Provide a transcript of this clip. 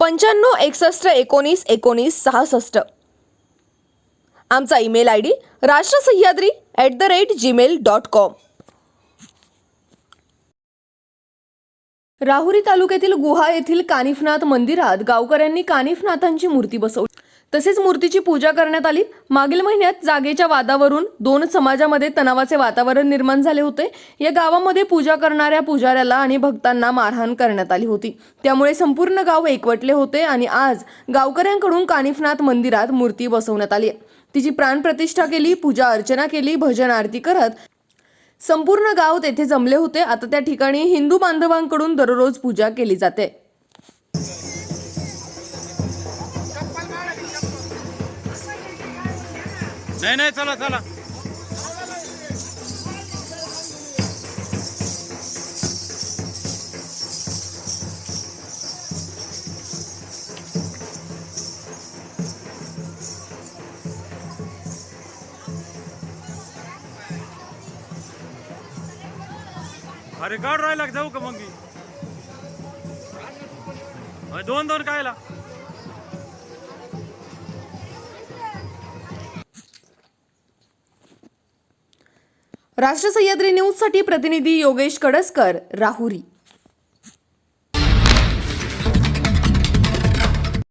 पंच्याण्णव एकसष्ट एकोणीस एकोणीस सहासष्ट. आमचा email I D Rashtra Sahyadri at the rate Gmail dot com Rahuri तालुक्यातील गुहा येथील कानिफनाथ मंदिरात गावकऱ्यांनी कानिफनाथांची मूर्ती बसवली. तसेच मूर्तीची पूजा करण्यात आली. मागील महिन्यात जागेच्या वादावरून दोन समाजामध्ये तणावाचे वातावरण निर्माण झाले होते. या गावामध्ये पूजा करणाऱ्या पुजाऱ्याला आणि भक्तांना मारहाण करण्यात आली होती. त्यामुळे संपूर्ण गाव एकवटले होते आणि आज गावकऱ्यांकडून कानिफनाथ मंदिरात मूर्ती बसवण्यात आली. तिची प्राणप्रतिष्ठा केली पूजा अर्चना केली भजन आरती करत संपूर्ण गाव तेथे जमले होते. आता त्या ठिकाणी हिंदू बांधवांकडून दररोज पूजा केली जाते. नाही नाही चला चला. अरे काढ राहिला जाऊ का मग मी? दोन दोन कायला राष्ट्र सह्याद्री न्यूजसाठी प्रतिनिधी योगेश कडसकर राहुरी